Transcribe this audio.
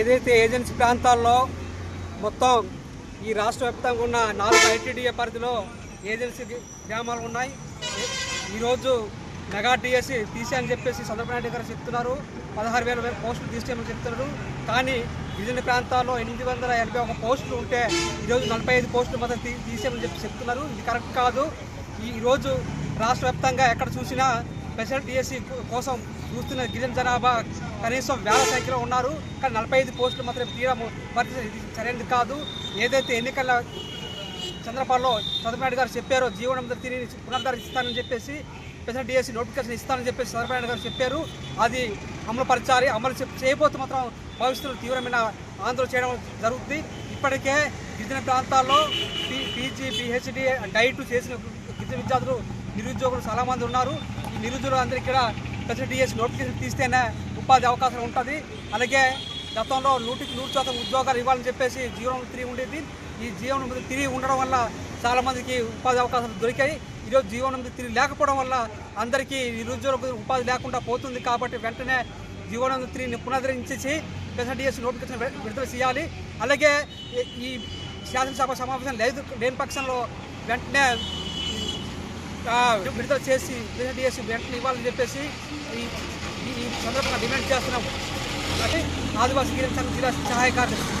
ఏదైతే ఏజెన్సీ ప్రాంతాల్లో మొత్తం ఈ రాష్ట్ర వ్యాప్తంగా ఉన్న నాలుగు ఐటీడీఏ పరిధిలో ఏజెన్సీ గ్రామాలు ఉన్నాయి. ఈరోజు మెగా డిఎస్సి తీసేయని చెప్పేసి చంద్రబాబు గారు చెప్తున్నారు. పదహారు వేల పోస్టులు తీసేయమని చెప్తున్నారు. కానీ గిరిజన ప్రాంతాల్లో ఎనిమిది వందల ఎనభై ఒక పోస్టులు ఉంటే ఈరోజు నలభై ఐదు పోస్టులు మాత్రం తీసేయమని చెప్పి చెప్తున్నారు. ఇది కరెక్ట్ కాదు. ఈరోజు రాష్ట్ర వ్యాప్తంగా ఎక్కడ చూసినా స్పెషల్ డిఎస్సి కోసం చూస్తున్న గిరిజన జనాభా కనీసం వేల సంఖ్యలో ఉన్నారు. కానీ నలభై ఐదు పోస్టులు మాత్రం తీరా మరి సరైనది కాదు. ఏదైతే ఎన్నికల చంద్రబాబులో చంద్రబాబు గారు చెప్పారో జీవనం తిని పునరుద్ధరిస్తానని చెప్పేసి స్పెషల్ డిఎస్సి నోటిఫికేషన్ ఇస్తానని చెప్పేసి చంద్రబాబు గారు చెప్పారు. అది అమలు పరచాలి అమలు చే- చేయబోతే మాత్రం భవిష్యత్తులో తీవ్రమైన ఆందోళన చేయడం జరుగుతుంది. ఇప్పటికే గిరిజన ప్రాంతాల్లో పీ పీజీ పిహెచ్డి డైట్ చేసిన గిరిజన విద్యార్థులు నిరుద్యోగులు చాలామంది ఉన్నారు. ఈ నిరుద్యోగులు అందరికీ కూడా నోటిఫికేషన్ తీస్తేనే ఉపాధి అవకాశం ఉంటుంది. అలాగే గతంలో నూటికి నూరు శాతం ఉద్యోగాలు ఇవ్వాలని చెప్పేసి జీవనం తిరిగి ఉండేది. ఈ జీవనం తిరిగి ఉండడం వల్ల చాలామందికి ఉపాధి అవకాశాలు దొరికాయి. ఈరోజు జీవనం తిరిగి లేకపోవడం వల్ల అందరికీ నిరుద్యోగులకు ఉపాధి లేకుండా పోతుంది కాబట్టి వెంటనే జీవనం తిరిగి పునరుద్ధరించేసి స్పెషల్ నోటిఫికేషన్ విడుదల చేయాలి. అలాగే ఈ- శాసనసభ సమావేశం లేదు లేని పక్షంలో వెంటనే విడుదల చేసి డిఎస్సి వెంటనే ఇవ్వాలని చెప్పేసి ఈ ఈ- సందర్భంగా డిమాండ్ చేస్తున్నాం. అంటే ఆదివాసీ గిరిజన సంఘ జిల్లా సహాయ కార్యదర్శి